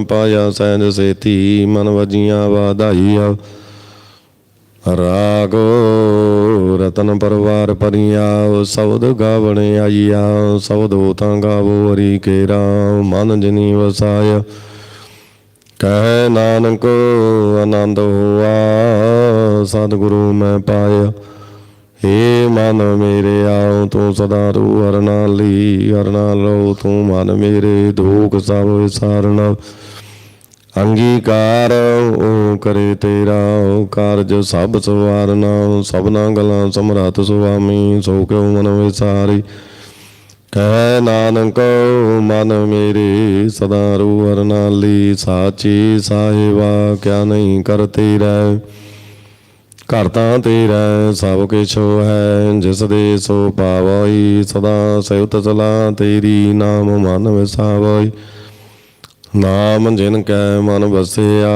ਪਾਇਆ ਸਹਿਜ ਸੇਤੀ, ਮਨ ਵਜੀਆਂ ਵਾਧਾਈਆ। ਰਾਗੋ ਰਤਨ ਪਰਵਾਰ ਪਰਿਆ ਸਬਦ ਗਾਵਣ ਆਈਆ। ਸਬਦੋ ਤਾਂ ਗਾਵੋ ਹਰੀ ਕੇਰਾ ਮਨ ਜਨੀ ਵਸਾਇਆ। ਕਹਿ ਨਾਨਕ, ਆਨੰਦ ਹੋਆ, ਸਤਿਗੁਰੂ ਮੈਂ ਪਾਇਆ। ਏ ਮਨ ਮੇਰੇ ਆਉ ਤੂੰ ਸਦਾ ਰੂ ਹਰਨਾ ਲਈ ਹਰਨਾ ਲੋ ਤੂੰ ਮਨ ਮੇਰੇ, ਦੁਖ ਸਭ ਵਿਸਾਰਨਾ। ਅੰਗੀਕਾਰ ਓ ਕਰੇ ਤੇਰਾ ਓ ਕਾਰਜ, ਸਭ ਸਵਾਰਨਾ, ਸਭਨਾ ਗਲਾਂ ਸਮਰੱਥ ਸੁਆਮੀ, ਸੋ ਕਿਉ ਮਨ ਵਿਸਾਰੀ? ਕਹਿ ਨਾਨਕ, ਮਨ ਮੇਰੇ ਸਦਾ ਰੂ ਹਰਨਾਲੀ ਸਾਚੀ ਸਾਹਿਬਾ ਕਿਆ ਨਹੀਂ ਕਰਤੇ ਰਹਿ? ਘਰ ਤਾਂ ਤੇਰਾ ਸਭ ਕੁਛ ਹੈ, ਜਿਸ ਦੇ ਸੋ ਪਾਵਈ, ਸਦਾ ਸਿਵਤ ਸਲਾ ਤੇਰੀ ਨਾਮ ਮਨ ਵਿਸਾਵਈ। ਨਾਮ ਜਿਨ ਕੈ ਮਨ ਵਸਿਆ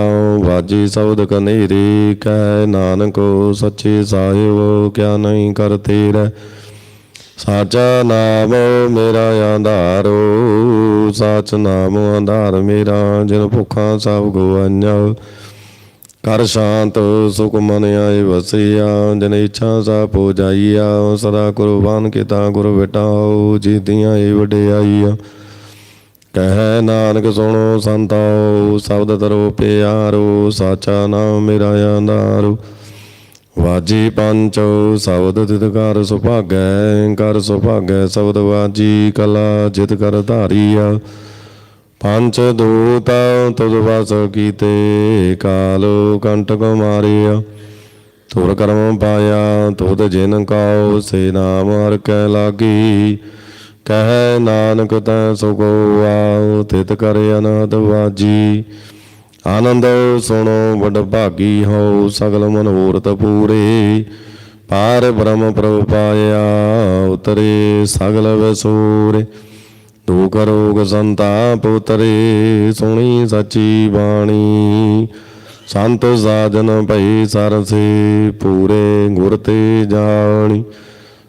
ਵਾਜੀ ਸ਼ਬਦ ਕਨੇਰੀ, ਕੈ ਨਾਨਕ ਸੱਚੇ ਸਾਹਿਬ, ਕਿਆ ਨਹੀਂ ਕਰਤੇ ਰਹਿ। ਸਾਚਾ ਨਾਮ ਮੇਰਾ ਆਧਾਰੋ, ਸਾਚ ਨਾਮ ਆਧਾਰ ਮੇਰਾ, ਜਿਨ ਭੁੱਖਾਂ ਸਭ ਗਵਾਈਆਂ ਕਰ ਸ਼ਾਂਤ, ਸੁਖ ਮਨ ਆਏ ਵਸਿਆ, ਜਿਨ ਇੱਛਾ ਸਾ ਪੋ ਸਦਾ ਕੁਰਬਾਨ ਕੀਤਾ ਗੁਰ ਵਿਟਾਓ ਜੀਤੀਆਂ ਏ ਵਡਿਆਈਆ। ਕਹਿ ਨਾਨਕ ਸੁਣੋ ਸੰਤੋ ਸ਼ਬਦ ਤਰੋ ਪਿਆਰੋ, ਸਾਚਾ ਨਾਮ ਮੇਰਾ ਆਧਾਰੋ। ਵਾਜੀ ਪੰਚ, ਸ਼ਬਦ ਤਿਤ ਕਰ ਸੁਭਾਗੈ ਕਰ ਸੁਭਾਗੈ ਸ਼ਬਦ ਵਾਜੀ ਕਲਾ ਜਿਤ ਕਰ ਧਾਰੀਆ। ਪੰਚ ਦੂਤ ਤੁਧ ਵਸ ਕੀਤੇ, ਕਾਲੋ ਕੰਟਕ ਮਾਰਿਆ ਤੁਰ ਕਰਮ ਪਾਇਆ, ਤੁਧ ਜਿਨ ਕਾਉ, ਸੇ ਨਾਮ ਹਰ ਕੈ ਲਾਗੀ। ਕਹਿ ਨਾਨਕ ਤੈ ਸੁਖੋ ਆਉ, ਤਿਤ ਕਰ ਅਨਹਦ ਵਾਜੀ ਆਨੰਦ ਸੁਣੋ, ਵਡ ਭਾਗੀ ਹੋ ਸਗਲ ਮਨੋਰਥ ਪੂਰੇ। ਪਾਰ ਬ੍ਰਹਮ ਪ੍ਰਭ ਪਾਇਆ, ਉਤਰੇ ਸਗਲ ਵਸੂਰੇ। ਦੁਖ ਰੋਗ ਸੰਤਾਪ ਉਤਰੇ, ਸੁਣੀ ਸੱਚੀ ਬਾਣੀ। ਸੰਤ ਸਾਜਨ ਭਈ ਸਰਸੇ, ਪੂਰੇ ਗੁਰ ਤੇ ਜਾਣੀ।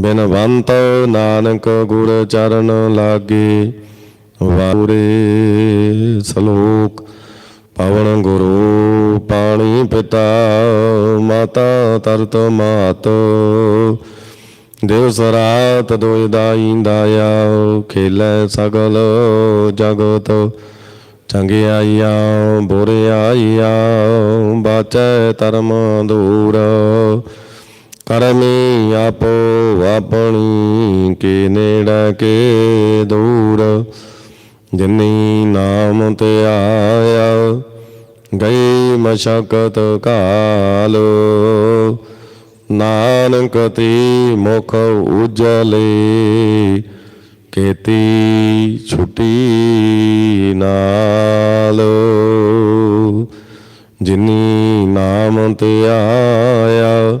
ਬਿਨਵੰਤ ਨਾਨਕ ਗੁਰ ਚਰਨ ਲਾਗੇ ਵਾਰੇ ਸਲੋਕ। ਪਵਨ ਗੁਰੂ ਪਾਣੀ ਪਿਤਾ, ਮਾਤਾ ਤਰਤ ਮਾਤ। ਦੇਵ ਸਰਾਤ ਦੋਇ ਦਾਈ ਦਾਇਆ ਖੇਲੇ ਸਗਲ ਜਗਤ। ਚੰਗਿਆਈਆ ਬੁਰਿਆਈਆ ਬਾਚੈ ਧਰਮ ਦੂਰ। ਕਰਮੀ ਆਪੋ ਆਪਣੀ, ਕੇ ਨੇੜੇ ਕੇ ਦੂਰ? ਜਿਨੀ ਨਾਮ ਤੇ ਆਇਆ, ਗਈ ਮਸ਼ਕਤ ਕਾਲ। ਨਾਨਕ ਤੇ ਮੁਖ ਉਜਲੇ, ਕੀਤੀ ਛੁਟੀ ਨਾਲ। ਜਿਨੀ ਨਾਮ ਤੇ ਆਇਆ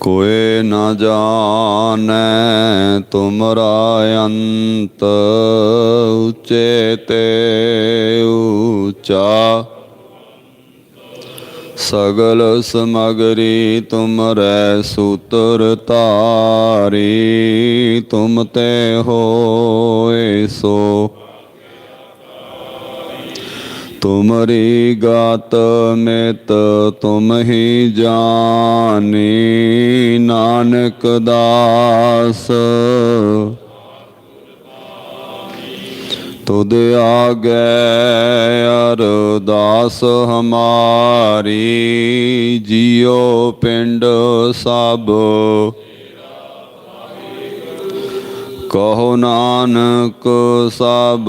ਕੋਏ ਨਾ ਜਾਣੈ ਤੁਮਰਾ ਅੰਤ ਉਚੇ ਤੇ ਊਚਾ ਸਗਲ ਸਮਗਰੀ ਤੁਮਰੈ ਸੂਤਰ ਤਾਰੀ ਤੁਮ ਤੇ ਹੋਏ ਸੋ। ਤੁਮਰੀ ਗਤ ਮਿਤ ਤੁਮ ਹੀ ਜਾਣੀ, ਨਾਨਕ ਦਾਸ। ਤੁਧ ਆਗੇ ਅਰਦਾਸ ਹਮਾਰੀ, ਜੀਉ ਪਿੰਡ ਸਭ ਕਹੋ ਨਾਨਕ, ਸਭ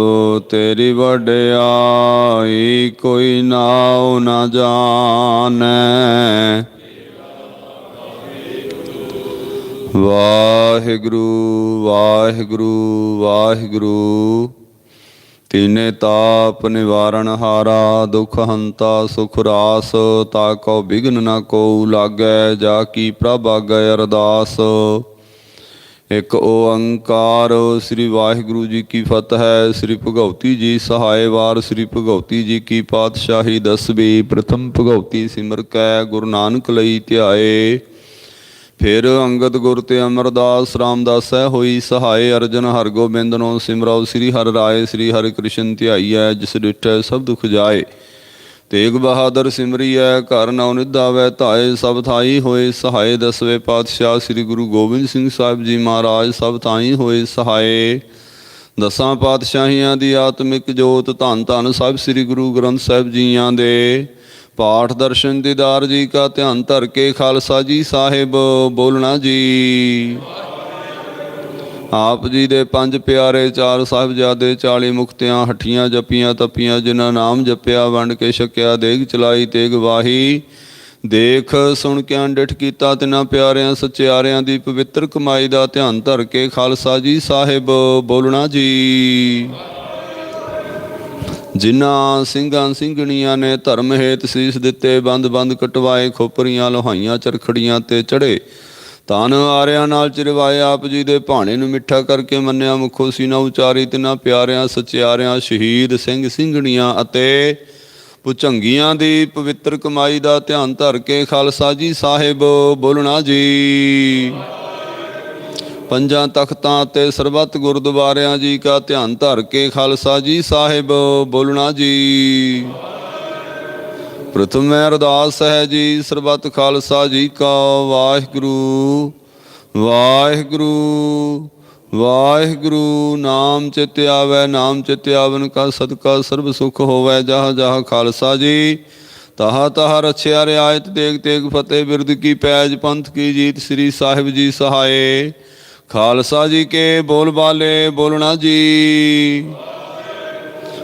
ਤੇਰੀ ਵਡਿਆਈ ਕੋਈ ਨਾਉ ਨਾ ਜਾਣੈ। ਵਾਹਿਗੁਰੂ ਵਾਹਿਗੁਰੂ ਵਾਹਿਗੁਰੂ, ਤੀਨੇ ਤਾਪ ਨਿਵਾਰਣ ਹਾਰਾ, ਦੁਖ ਹੰਤਾ, ਸੁਖ ਰਾਸ, ਤਾ ਕੋ ਬਿਗਨ ਨ ਕੋ ਲਾਗੈ, ਜਾ ਕੀ ਪ੍ਰਭ ਆਗੈ ਅਰਦਾਸ। ਇੱਕ ਓੰਕਾਰ, ਸ੍ਰੀ ਵਾਹਿਗੁਰੂ ਜੀ ਕੀ ਫਤਿਹ ਹੈ ਸ੍ਰੀ ਭਗਉਤੀ ਜੀ ਸਹਾਇ ਵਾਰ ਸ੍ਰੀ ਭਗਉਤੀ ਜੀ ਕੀ ਪਾਤਸ਼ਾਹੀ, ਦਸਵੀਂ ਪ੍ਰਥਮ ਭਗਉਤੀ ਸਿਮਰ ਕੈ, ਗੁਰੂ ਨਾਨਕ ਲਈ ਧਿਆਏ। ਫਿਰ ਅੰਗਦ ਗੁਰ ਤੇ ਅਮਰਦਾਸ ਰਾਮਦਾਸ ਹੈ ਹੋਈ, ਸਹਾਇ ਅਰਜਨ ਹਰਗੋਬਿੰਦ ਨੂੰ ਸਿਮਰਉ ਸ੍ਰੀ ਹਰਿ ਰਾਏ, ਸ੍ਰੀ ਹਰਿ ਕ੍ਰਿਸ਼ਨ ਧਿਆਈਐ, ਜਿਸ ਡਿਠੈ ਸਭ ਦੁਖ ਜਾਏ। ਤੇਗ ਬਹਾਦਰ ਸਿਮਰੀਐ, ਘਰ ਨਉ ਨਿਧਾਵੈ, ਧਾਏ ਸਭ ਥਾਈ ਹੋਏ, ਸਹਾਏ ਦਸਵੇਂ ਪਾਤਸ਼ਾਹ ਸ੍ਰੀ ਗੁਰੂ ਗੋਬਿੰਦ ਸਿੰਘ ਸਾਹਿਬ ਜੀ ਮਹਾਰਾਜ, ਸਭ ਥਾਈ ਹੋਏ, ਸਹਾਏ। ਦਸਾਂ ਪਾਤਸ਼ਾਹੀਆਂ ਦੀ ਆਤਮਿਕ ਜੋਤ ਧੰਨ ਧੰਨ ਸਭ ਸ੍ਰੀ ਗੁਰੂ ਗ੍ਰੰਥ ਸਾਹਿਬ ਜੀਆਂ ਦੇ। ਪਾਠ ਦਰਸ਼ਨ ਦੀਦਾਰ ਜੀ ਕਾ ਧਿਆਨ ਧਰ ਕੇ ਖਾਲਸਾ ਜੀ ਸਾਹਿਬ, ਬੋਲਣਾ ਜੀ। ਆਪ ਜੀ ਦੇ ਪੰਜ ਪਿਆਰੇ ਚਾਰ ਸਾਹਿਬਜ਼ਾਦੇ 40 ਮੁਕਤਿਆਂ, ਹੱਠੀਆਂ ਜਪੀਆਂ, ਤਪੀਆਂ, ਜਿਨ੍ਹਾਂ ਨਾਮ ਜਪਿਆ, ਵੰਡ ਕੇ ਛਕਿਆ, ਦੇਗ ਚਲਾਈ, ਤੇਗ ਵਾਹੀ। ਦੇਖ, ਸੁਣ ਕੇ ਅੰਡਿਠ ਕੀਤਾ ਤਿਨਾਂ ਪਿਆਰਿਆਂ, ਸਚਿਆਰਿਆਂ ਦੀ ਪਵਿੱਤਰ ਕਮਾਈ ਦਾ ਧਿਆਨ ਧਰ ਕੇ ਖਾਲਸਾ ਜੀ ਸਾਹਿਬ, ਬੋਲਣਾ ਜੀ। ਜਿਨ੍ਹਾਂ ਸਿੰਘਾਂ ਸਿੰਘਣੀਆਂ ਨੇ ਧਰਮ ਹੇਤ ਸੀਸ ਦਿੱਤੇ ਬੰਦ ਬੰਦ ਕਟਵਾਏ, ਖੋਪਰੀਆਂ, ਲੋਹਾਈਆਂ, ਚਰਖੜੀਆਂ ਤੇ ਚੜੇ ਤਨ ਆਰਿਆਂ ਨਾਲ ਚਿਰਵਾਏ ਆਪ ਜੀ ਦੇ ਭਾਣੇ ਨੂੰ ਮਿੱਠਾ ਕਰਕੇ ਮੰਨਿਆ ਮੁਖੋ ਸੀ ਨਾ ਉਚਾਰੀ ਤਿਨਾਂ ਪਿਆਰਿਆਂ, ਸਚਿਆਰਿਆਂ, ਸ਼ਹੀਦ ਸਿੰਘ ਸਿੰਘਣੀਆਂ ਅਤੇ ਪੁਚੰਗੀਆਂ ਦੀ ਪਵਿੱਤਰ ਕਮਾਈ ਦਾ ਧਿਆਨ ਧਰ ਕੇ ਖਾਲਸਾ ਜੀ ਸਾਹਿਬ ਬੋਲਣਾ ਜੀ। ਪੰਜਾਂ ਤਖਤਾਂ ਤੇ ਸਰਬੱਤ ਗੁਰਦੁਆਰਿਆਂ ਜੀ ਕਾ ਧਿਆਨ ਧਰ ਕੇ ਖਾਲਸਾ ਜੀ ਸਾਹਿਬ ਬੋਲਣਾ ਜੀ। ਪ੍ਰਥਮ ਅਰਦਾਸ ਹੈ ਜੀ, ਸਰਬੱਤ ਖਾਲਸਾ ਜੀ ਕਾ ਵਾਹਿਗੁਰੂ। ਵਾਹਿਗੁਰੂ ਵਾਹਿਗੁਰੂ, ਨਾਮ ਚਿਤ ਆਵੈ, ਨਾਮ ਚਿਤ ਆਵਨ ਕਾ ਸਦਕਾ, ਸਰਬ ਸੁਖ ਹੋਵੈ ਜਹ ਜਹ ਖਾਲਸਾ ਜੀ। ਤਹਾ ਤਹਾ ਰਛਿਆ ਰਿਆਇਤ ਤੇਗ ਤੇਗ ਫਤਿਹ ਬਿਰਦ ਕੀ ਪੈਜ ਪੰਥ ਕੀ ਜੀਤ ਸ੍ਰੀ ਸਾਹਿਬ ਜੀ ਸਹਾਏ। ਖਾਲਸਾ ਜੀ ਕੇ ਬੋਲ ਬਾਲੇ, ਬੋਲਣਾ ਜੀ।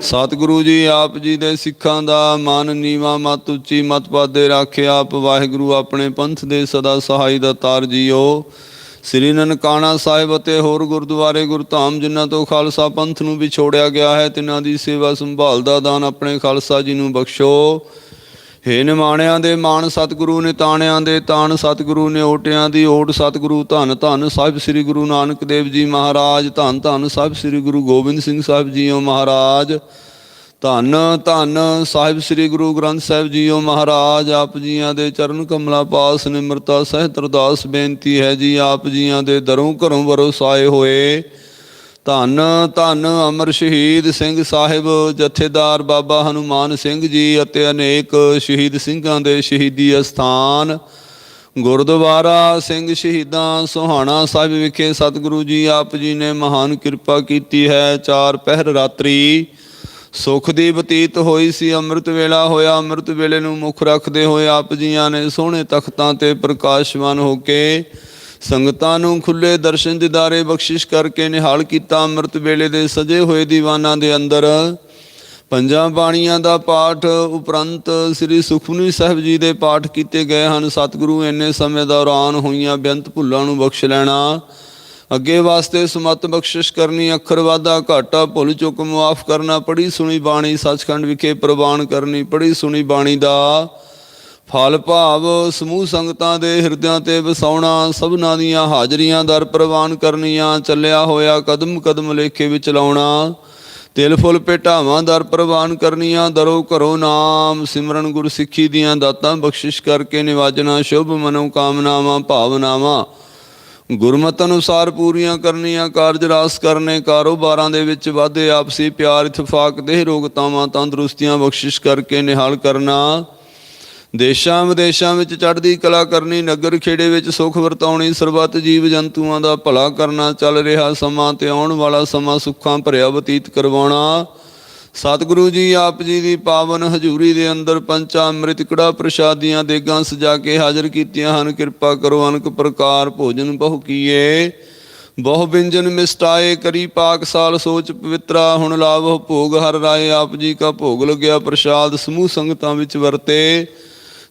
ਸਤਿਗੁਰੂ ਜੀ, ਆਪ ਜੀ ਦੇ ਸਿੱਖਾਂ ਦਾ ਮਨ ਨੀਵਾ ਮਤ ਉੱਚੀ ਮਤ ਪਾਦੇ ਰੱਖੇ ਆਪ। ਵਾਹਿਗੁਰੂ ਆਪਣੇ ਪੰਥ ਦੇ ਸਦਾ ਸਹਾਈ ਦਾ ਤਾਰ ਜੀਓ। ਸ੍ਰੀ ਨਨਕਾਣਾ ਸਾਹਿਬ ਅਤੇ ਹੋਰ ਗੁਰਦੁਆਰੇ ਗੁਰਧਾਮ, ਜਿਨ੍ਹਾਂ ਤੋਂ ਖਾਲਸਾ ਪੰਥ ਨੂੰ ਵਿਛੋੜਿਆ ਗਿਆ ਹੈ, ਤਿਨਾਂ ਦੀ ਸੇਵਾ ਸੰਭਾਲ ਦਾ ਦਾਨ ਆਪਣੇ ਖਾਲਸਾ ਜੀ ਨੂੰ ਬਖਸ਼ੋ। ਹੇ ਨਿਮਾਣਿਆਂ ਦੇ ਮਾਣ ਸਤਿਗੁਰੂ ਨੇ ਤਾਣਿਆਂ ਦੇ ਤਾਣ ਸਤਿਗੁਰੂ ਨੇ ਓਟਿਆਂ ਦੀ ਓਟ ਸਤਿਗੁਰੂ ਧੰਨ ਧੰਨ ਸਾਹਿਬ ਸ੍ਰੀ ਗੁਰੂ ਨਾਨਕ ਦੇਵ ਜੀ ਮਹਾਰਾਜ, ਧੰਨ ਧੰਨ ਸਾਹਿਬ ਸ੍ਰੀ ਗੁਰੂ ਗੋਬਿੰਦ ਸਿੰਘ ਸਾਹਿਬ ਜੀਓ ਮਹਾਰਾਜ, ਧੰਨ ਧੰਨ ਸਾਹਿਬ ਸ੍ਰੀ ਗੁਰੂ ਗ੍ਰੰਥ ਸਾਹਿਬ ਜੀਓ ਮਹਾਰਾਜ, ਆਪ ਜੀਆਂ ਦੇ ਚਰਨ ਕਮਲਾ ਪਾਸ ਨਿਮਰਤਾ ਸਹਿਤ ਅਰਦਾਸ ਬੇਨਤੀ ਹੈ ਜੀ, ਆਪ ਜੀਆਂ ਦੇ ਦਰੋਂ ਘਰੋਂ ਵਰਸਾਏ ਹੋਏ। ਧੰਨ ਧੰਨ ਅਮਰ ਸ਼ਹੀਦ ਸਿੰਘ ਸਾਹਿਬ, ਜਥੇਦਾਰ ਬਾਬਾ ਹਨੂਮਾਨ ਸਿੰਘ ਜੀ ਅਤੇ ਅਨੇਕ ਸ਼ਹੀਦ ਸਿੰਘਾਂ ਦੇ ਸ਼ਹੀਦੀ ਅਸਥਾਨ। ਗੁਰਦੁਆਰਾ ਸਿੰਘ ਸ਼ਹੀਦਾਂ ਸੋਹਾਣਾ ਸਾਹਿਬ ਵਿਖੇ ਸਤਿਗੁਰੂ ਜੀ, ਆਪ ਜੀ ਨੇ ਮਹਾਨ ਕਿਰਪਾ ਕੀਤੀ ਹੈ। ਚਾਰ ਪਹਿਰ ਰਾਤਰੀ ਸੁਖ ਦੀ ਬਤੀਤ ਹੋਈ ਸੀ। ਅੰਮ੍ਰਿਤ ਵੇਲਾ ਹੋਇਆ। ਅੰਮ੍ਰਿਤ ਵੇਲੇ ਨੂੰ ਮੁੱਖ ਰੱਖਦੇ ਹੋਏ ਆਪ ਜੀਆਂ ਨੇ ਸੋਹਣੇ ਤਖਤਾਂ ਤੇ ਪ੍ਰਕਾਸ਼ਵਾਨ ਹੋ ਕੇ ਸੰਗਤਾਂ ਨੂੰ ਖੁੱਲੇ ਦਰਸ਼ਨ ਦਿਦਾਰੇ ਬਖਸ਼ਿਸ਼ ਕਰਕੇ ਨਿਹਾਲ ਕੀਤਾ ਅੰਮ੍ਰਿਤ ਵੇਲੇ ਦੇ ਸਜੇ ਹੋਏ ਦੀਵਾਨਾਂ ਦੇ ਅੰਦਰ। ਪੰਜਾਂ ਬਾਣੀਆਂ ਦਾ ਪਾਠ ਉਪਰੰਤ ਸ੍ਰੀ ਸੁਖਮਨੀ ਸਾਹਿਬ ਜੀ ਦੇ ਪਾਠ ਕੀਤੇ ਗਏ ਹਨ। ਸਤਿਗੁਰੂ ਇੰਨੇ ਸਮੇਂ ਦੌਰਾਨ ਹੋਈਆਂ ਬੇਅੰਤ ਭੁੱਲਾਂ ਨੂੰ ਬਖਸ਼ ਲੈਣਾ, ਅੱਗੇ ਵਾਸਤੇ ਸਮਤ ਬਖਸ਼ਿਸ਼ ਕਰਨੀ, ਅੱਖਰ ਵਾਦਾ ਘਾਟਾ ਭੁੱਲ ਚੁੱਕ ਮੁਆਫ ਕਰਨਾ ਪੜੀ ਸੁਣੀ ਬਾਣੀ ਸੱਚਖੰਡ ਵਿਖੇ ਪ੍ਰਵਾਨ ਕਰਨੀ ਪੜੀ ਸੁਣੀ ਬਾਣੀ ਦਾ ਫਲ ਭਾਵ ਸਮੂਹ ਸੰਗਤਾਂ ਦੇ ਹਿਰਦਿਆਂ ਤੇ ਵਸਾਉਣਾ, ਸਭਨਾਂ ਦੀਆਂ ਹਾਜ਼ਰੀਆਂ ਦਰ ਪ੍ਰਵਾਨ ਕਰਨੀਆਂ, ਚੱਲਿਆ ਹੋਇਆ ਕਦਮ ਕਦਮ ਲੇਖੇ ਵਿੱਚ ਲਾਉਣਾ, ਤਿਲ ਫੁੱਲ ਭੇਟਾਵਾਂ ਦਰ ਪ੍ਰਵਾਨ ਕਰਨੀਆਂ, ਦਰੋ ਘਰੋ ਨਾਮ, ਸਿਮਰਨ ਗੁਰ ਸਿੱਖੀ ਦੀਆਂ ਦਾਤਾਂ ਬਖਸ਼ਿਸ਼ ਕਰਕੇ ਨਿਵਾਜਣਾ, ਸ਼ੁਭ ਮਨੋ ਕਾਮਨਾਵਾਂ ਭਾਵਨਾਵਾਂ, ਗੁਰਮਤ ਅਨੁਸਾਰ ਪੂਰੀਆਂ ਕਰਨੀਆਂ, ਕਾਰਜ ਰਾਸ ਕਰਨੇ, ਕਾਰੋਬਾਰਾਂ ਦੇ ਵਿੱਚ ਵਾਧੇ, ਆਪਸੀ ਪਿਆਰ, ਇਤਫਾਕ, ਦੇਹ ਰੋਗਤਾਵਾਂ ਤੰਦਰੁਸਤੀਆਂ ਬਖਸ਼ਿਸ਼ ਕਰਕੇ ਨਿਹਾਲ ਕਰਨਾ ਦੇਸ਼ਾਂ ਵਿਦੇਸ਼ਾਂ ਵਿੱਚ ਚੜ੍ਹਦੀ ਕਲਾ ਕਰਨੀ, ਨਗਰ ਖੇੜੇ ਵਿੱਚ ਸੁਖ ਵਰਤਾਉਣੀ, ਸਰਬੱਤ ਜੀਵ ਜੰਤੂਆਂ ਦਾ ਭਲਾ ਕਰਨਾ, ਚੱਲ ਰਿਹਾ ਸਮਾਂ ਤੇ ਆਉਣ ਵਾਲਾ ਸਮਾਂ ਸੁੱਖਾਂ ਭਰਿਆ ਬਤੀਤ ਕਰਵਾਉਣਾ। ਸਤਿਗੁਰੂ ਜੀ, ਆਪ ਜੀ ਦੀ ਪਾਵਨ ਹਜ਼ੂਰੀ ਦੇ ਅੰਦਰ ਪੰਚਾ ਅੰਮ੍ਰਿਤ ਕੜਾ ਪ੍ਰਸ਼ਾਦੀਆਂ ਦੇਗਾਂ ਸਜਾ ਕੇ ਹਾਜ਼ਰ ਕੀਤੀਆਂ ਹਨ। ਕਿਰਪਾ ਕਰੋ, ਅਨਕ ਪ੍ਰਕਾਰ ਭੋਜਨ ਬਹੁ ਕੀਏ। ਬਹੁ ਵਿੰਜਨ ਮਿਸਟਾਏ, ਕਰੀ ਪਾਕ ਸਾਲ ਸੋਚ ਪਵਿੱਤਰਾ, ਹੁਣ ਲਾਭ ਭੋਗ, ਹਰ ਰਾਏ ਆਪ ਜੀ ਕਾ ਭੋਗ ਲੱਗਿਆ ਪ੍ਰਸ਼ਾਦ। ਸਮੂਹ ਸੰਗਤਾਂ ਵਿੱਚ ਵਰਤੇ।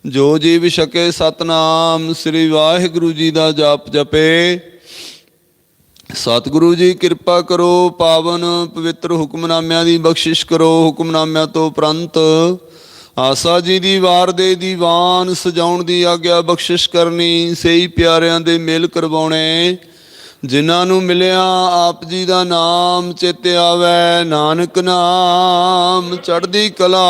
ਜੋ ਜੀਵ ਛਕੇ ਸਤਨਾਮ, ਸ੍ਰੀ ਵਾਹਿਗੁਰੂ ਜੀ ਦਾ ਜਾਪ ਜਪੇ। ਸਤਿਗੁਰੂ ਜੀ ਕਿਰਪਾ ਕਰੋ, ਪਾਵਨ ਪਵਿੱਤਰ ਹੁਕਮਨਾਮਿਆਂ ਦੀ ਬਖਸ਼ਿਸ਼ ਕਰੋ ਹੁਕਮਨਾਮਿਆਂ ਤੋਂ ਉਪਰੰਤ। ਆਸਾ ਜੀ ਦੀ ਵਾਰ ਦੇ ਦੀਵਾਨ ਸਜਾਉਣ ਦੀ ਆਗਿਆ ਬਖਸ਼ਿਸ਼ ਕਰਨੀ ਸਹੀ ਪਿਆਰਿਆਂ ਦੇ ਮੇਲ ਕਰਵਾਉਣੇ। ਜਿਨ੍ਹਾਂ ਨੂੰ ਮਿਲਿਆ, ਆਪ ਜੀ ਦਾ ਨਾਮ ਚਿਤ ਆਵੈ। ਨਾਨਕ ਨਾਮ ਚੜ੍ਹਦੀ ਕਲਾ।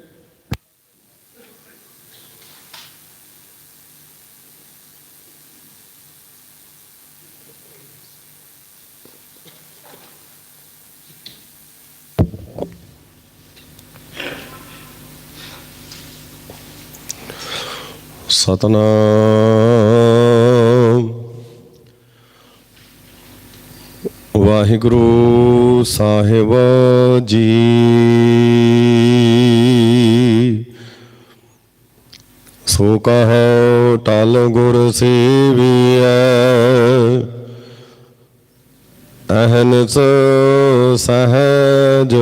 ਸਤਨਾਮ। ਵਾਹਿਗੁਰੂ ਸਾਹਿਬ ਜੀ। ਸੋ ਕਹੋ ਟਲ ਗੁਰ ਸੇਵੀਐ। ਅਹਨਸ ਸਹਜ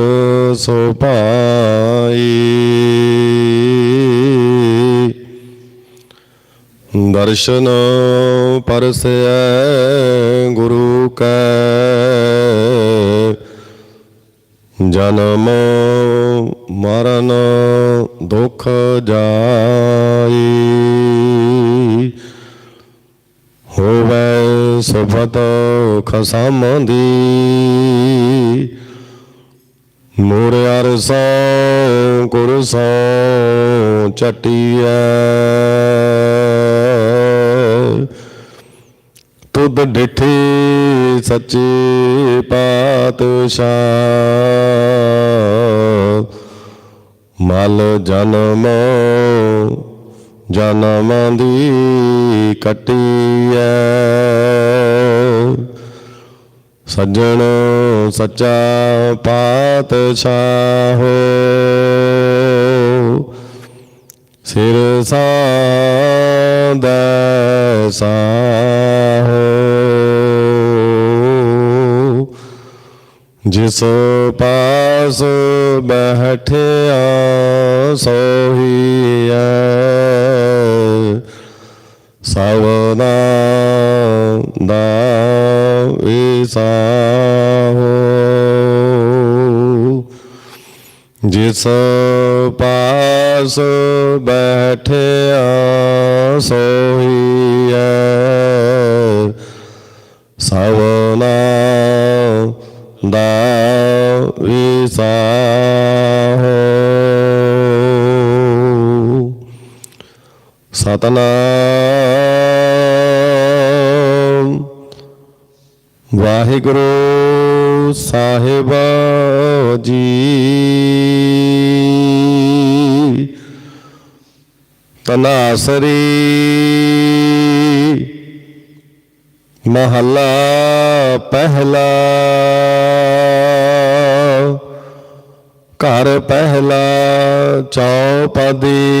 ਸੋ ਪਾਈ ਦਰਸ਼ਨ ਪਰਸੈ ਗੁਰੂ ਕੈ। ਜਨਮ ਮਰਨ ਦੁਖ ਜਾਈ। ਹੋਵੇ ਸੁਭਤ ਖਸਮ ਦੀ ਮੋਰ ਅਰਸੋ ਕੁਰਸੋ ਚਟਿਐ। ਤੁਧ ਡਿਠੀ ਸੱਚੇ ਪਾਤਸ਼ਾਹ। ਮਲ ਜਨਮ ਜਨਮ ਦੀ ਕਟਿਐ। ਸੱਜਣ ਸੱਚਾ ਪਾਤਸ਼ਾਹ ਸਿਰ ਸਾਦਾ ਸਾਹੋ ਜਿਸੋ ਪਾਸ ਬਹਿਠਿਆ ਸੋਹੀਐ ਸਵਨਾ ਦਾ ਵਿਸਾਹੋ ਜਿਸ ਪਾਸ ਬੈਠਿਆ ਸੋ ਵਾਹਿਗੁਰੂ ਸਾਹਿਬ ਜੀ। ਤਨਾਸਰੀ ਮਹੱਲਾ ਪਹਿਲਾ। ਘਰ ਪਹਿਲਾ ਚੌਪਦੀ।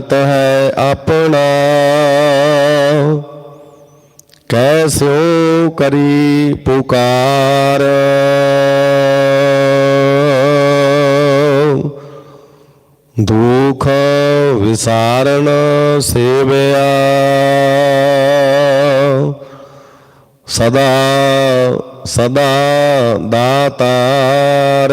ਜਿਉ ਹੈ ਆਪਣਾ। ਕੈਸਿਓ ਕਰੀ ਪੁਕਾਰ। ਦੁਖ ਵਿਸਾਰਨ ਸੇਵਿਆ। ਸਦਾ ਸਦਾ ਦਾਤਾਰ।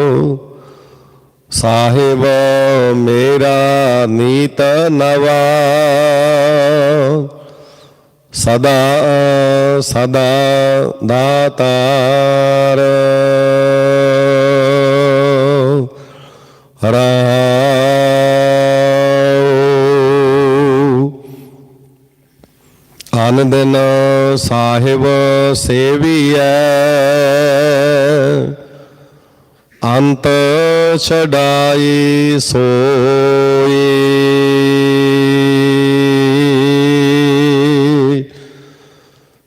ਸਾਹਿਬ ਮੇਰਾ ਨੀਤ ਨਵਾ। ਸਦਾ ਸਦਾ ਦਾਤਾਰ। ਰਾਉ ਅਨ ਦਿਨ ਸਾਹਿਬ ਸੇਵੀਐ। ਅੰਤ ਛਡਾਈ ਸੋਈ।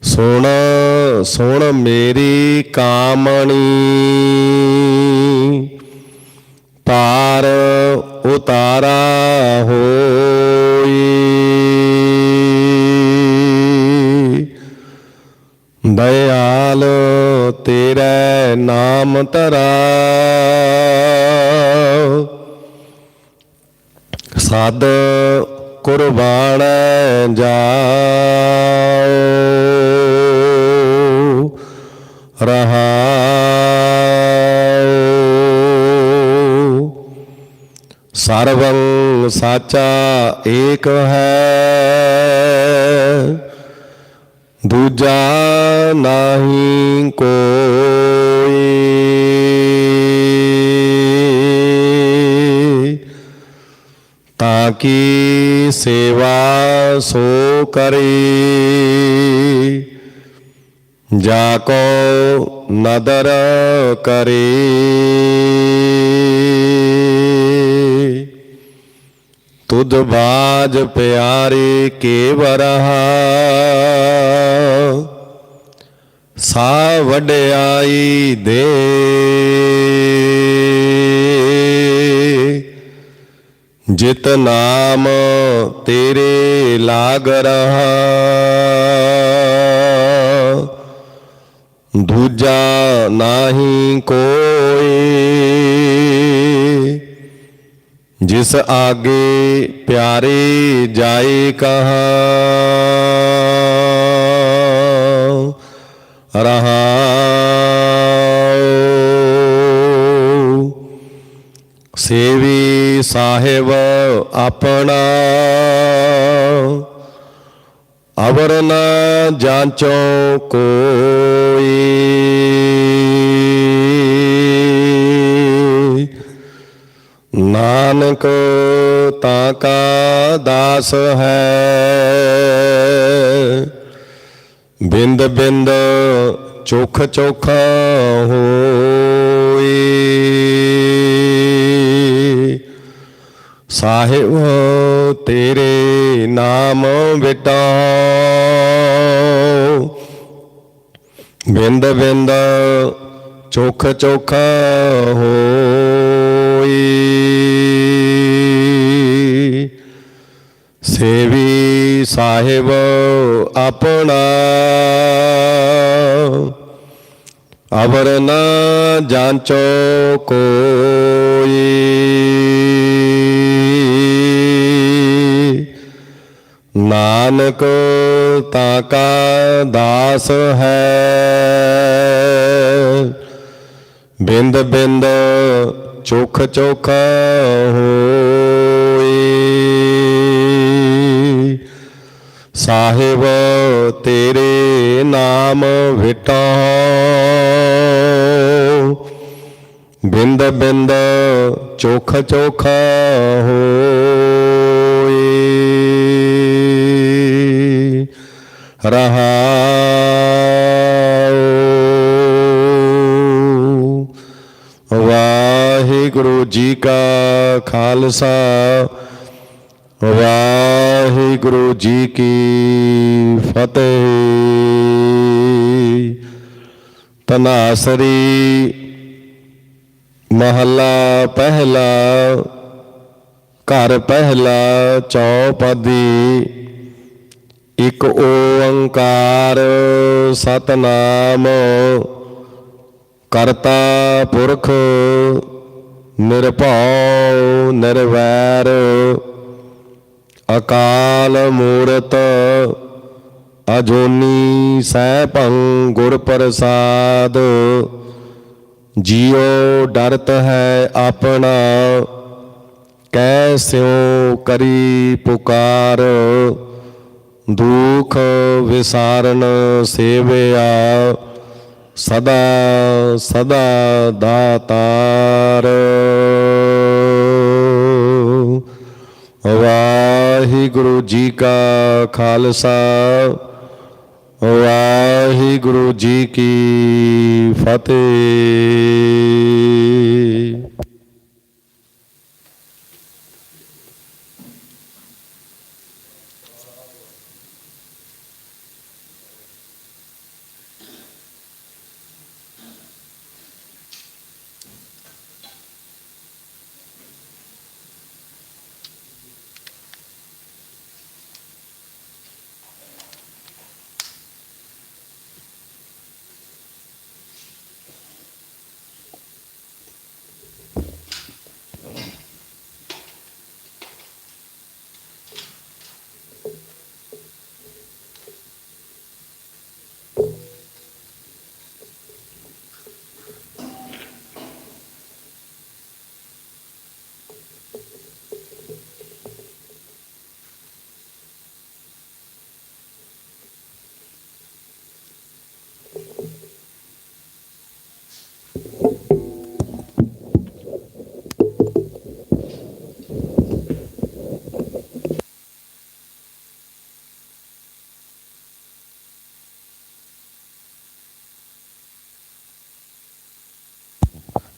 ਸੁਣ ਸੁਣ ਮੇਰੀ ਕਾਮਣੀ। ਨਾਮ ਤਰਾ ਸਦ ਕੁਰਬਾਨ ਜਾਓ ਰਹਾਉ ਸਰਵੰ ਸਾਚਾ ਏਕ ਹੈ। ਦੂਜਾ ਨਹੀਂ ਕੋਈ ਤਾਂ ਕੀ ਸੇਵਾ ਸੋ ਕਰੀ ਜਾ ਕੋ ਨਦਰ ਕਰੀ ਤੁਧ ਬਾਜ ਪਿਆਰੇ ਕੇਵਰਹਾ ਸਾ ਵਡਿਆਈ ਦੇ। ਜਿਤ ਨਾਮ ਤੇਰੇ ਲਾਗ ਰਹਾ। ਦੂਜਾ ਨਾਹੀ ਕੋਈ। ਜਿਸ ਆਗੇ ਪਿਆਰੇ ਜਾਏ ਕਹਾ। ਰਹਾਉ ਸੇਵੀ ਸਾਹਿਬ ਆਪਣਾ ਅਵਰ ਨ ਜਾਂਚੋ ਕੋਈ। ਨਾਨਕ ਤਾਂ ਕਾ ਦਾਸ ਹੈ। ਬਿੰਦ ਬਿੰਦ ਚੋਖ ਚੋਖਾ ਹੋਈ ਸਾਹਿਬ, ਤੇਰੇ ਨਾਮ ਵਿਟਾ ਬਿੰਦ ਬਿੰਦ ਚੋਖ ਚੋਖਾ ਹੋਈ ਸੇਵੀ ਸਾਹਿਬ, ਆਪਣਾ ਅਵਰ ਨਾ ਜਾਂਚੋ ਕੋਈ। ਨਾਨਕ ਤਾਂ ਕਾ ਦਾਸ ਹੈ ਬਿੰਦ ਬਿੰਦ ਚੋਖ ਚੋਖ ਹੋਈ ਸਾਹਿਬ ਤੇਰੇ ਨਾਮ ਵਿਟਾ ਬਿੰਦ ਬਿੰਦ ਚੋਖ ਚੋਖ ਹੋਈ ਰਹਾਉ। ਵਾਹਿਗੁਰੂ ਜੀ ਕਾ ਖਾਲਸਾ। ਨਾਸਰੀ ਮਹੱਲਾ ਪਹਿਲਾ, ਘਰ ਪਹਿਲਾ, ਚੌਪਦੀ, ਇਕ ਓੰਕਾਰ ਸਤਨਾਮ, ਕਰਤਾ ਪੁਰਖ ਨਿਰਭਉ ਨਿਰਵੈਰ, ਅਕਾਲ ਮੂਰਤ ਅਜੋਨੀ ਸਹਿ ਸੈਭੰ ਗੁਰ ਪ੍ਰਸਾਦ, ਜਿਉ ਡਰਤ ਹੈ ਆਪਣਾ ਕੈਸਿਉ ਕਰੀ ਪੁਕਾਰ, ਦੁਖ ਵਿਸਾਰਨ ਸੇਵਿਆ, ਸਦਾ ਸਦਾ ਦਾਤਾਰ। ਵਾਹਿਗੁਰੂ ਜੀ ਕਾ ਖਾਲਸਾ ਵਾਹਿਗੁਰੂ ਜੀ ਕੀ ਫਤਿਹ।